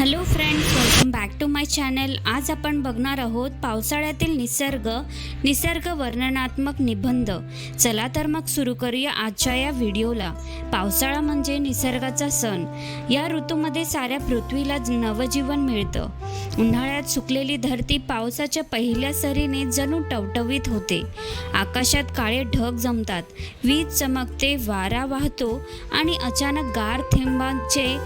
Hello friends welcome back to my channel आज आपण बघणार आहोत पावसाळ्यातील निसर्ग निसर्ग वर्णनात्मक निबंध. चला तर मग सुरू करूया आजच्या या व्हिडिओला. पावसाळा म्हणजे निसर्गाचा सण. या ऋतूमध्ये साऱ्या पृथ्वीला नवजीवन मिळतं. उन्हाळ्यात सुकलेली धरती पावसाच्या पहिल्या सरीने जणू टवटवीत होते. आकाशात काळे ढग जमतात. वीज चमकते वारा वाहतो आणि अचानक गार थेंबांचे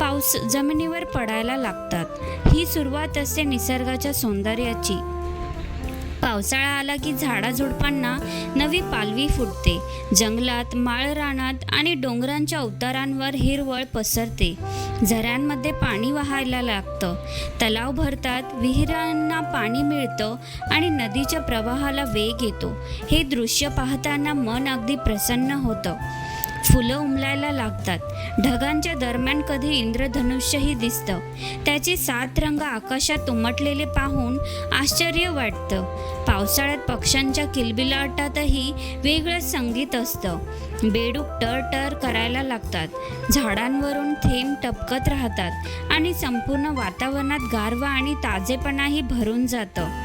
पाऊस जमिनीवर पडायला लागतात. ही सुरुवात असते निसर्गाच्या सौंदर्याची. पावसाळा आला की झाडाझुडपांना नवी पालवी फुटते. जंगलात माळ रानात आणि डोंगरांच्या उतारांवर हिरवळ पसरते. झऱ्यांमध्ये पाणी वाहायला लागतं. तलाव भरतात विहिरांना पाणी मिळतं आणि नदीच्या प्रवाहाला वेग येतो. हे दृश्य पाहताना मन अगदी प्रसन्न होतं. फुलं उमलायला लागतात. ढगांच्या दरम्यान कधी इंद्रधनुष्यही दिसतं. त्याचे सात रंग आकाशात उमटलेले पाहून आश्चर्य वाटतं. पावसाळ्यात पक्ष्यांच्या किलबिलाटातही वेगळंच संगीत असतं. बेडूक टर टर करायला लागतात. झाडांवरून थेंब टपकत राहतात आणि संपूर्ण वातावरणात गारवा आणि ताजेपणाही भरून जातं.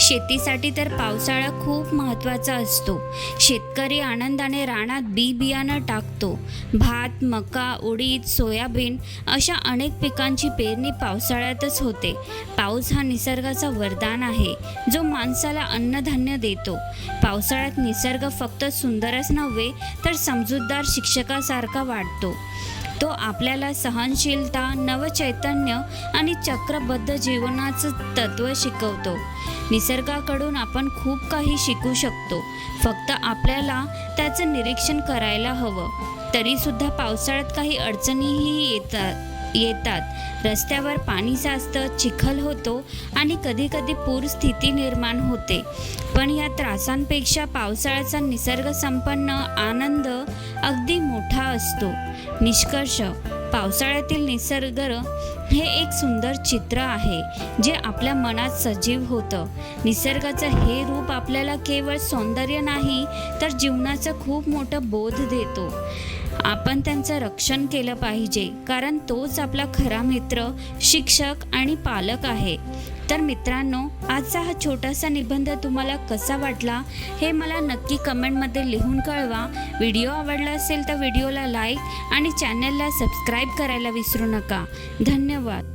शेतीसाठी तर पावसाळा खूप महत्त्वाचा असतो. शेतकरी आनंदाने रानात बी बियाणं टाकतो. भात मका उडीद सोयाबीन अशा अनेक पिकांची पेरणी पावसाळ्यातच होते. पाऊस हा निसर्गाचा वरदान आहे जो माणसाला अन्नधान्य देतो. पावसाळ्यात निसर्ग फक्त सुंदरच नव्हे तर समजूतदार शिक्षकासारखा वाटतो. तो आपल्याला सहनशीलता नवचैतन्य आणि चक्रबद्ध जीवनाचं तत्त्व शिकवतो. निसर्गाकडून आपण खूप काही शिकू शकतो. फक्त आपल्याला त्याचं निरीक्षण करायला हवं. तरीसुद्धा पावसाळ्यात काही अडचणीही येतात येतात. रस्त्यावर पाणी साचतं चिखल होतो आणि कधीकधी पूर स्थिती निर्माण होते. पण या त्रासांपेक्षा पावसाळ्याचा निसर्ग संपन्न आनंद अगदी मोठा असतो. निष्कर्ष पावसाळ्यातील निसर्ग हे एक सुंदर चित्र आहे जे आपल्या मनात सजीव होतं. निसर्गाचं हे रूप आपल्याला केवळ सौंदर्य नाही तर जीवनाचं खूप मोठं बोध देतो. आपण त्यांचं रक्षण केलं पाहिजे कारण तोच आपला खरा मित्र शिक्षक आणि पालक आहे. तर मित्रांनो आजचा हा छोटासा निबंध तुम्हाला कसा वाटला हे मला नक्की कमेंटमध्ये लिहून कळवा. व्हिडिओ आवडला असेल तर व्हिडिओला लाईक आणि चॅनलला सबस्क्राईब करायला विसरू नका. धन्यवाद. виноват.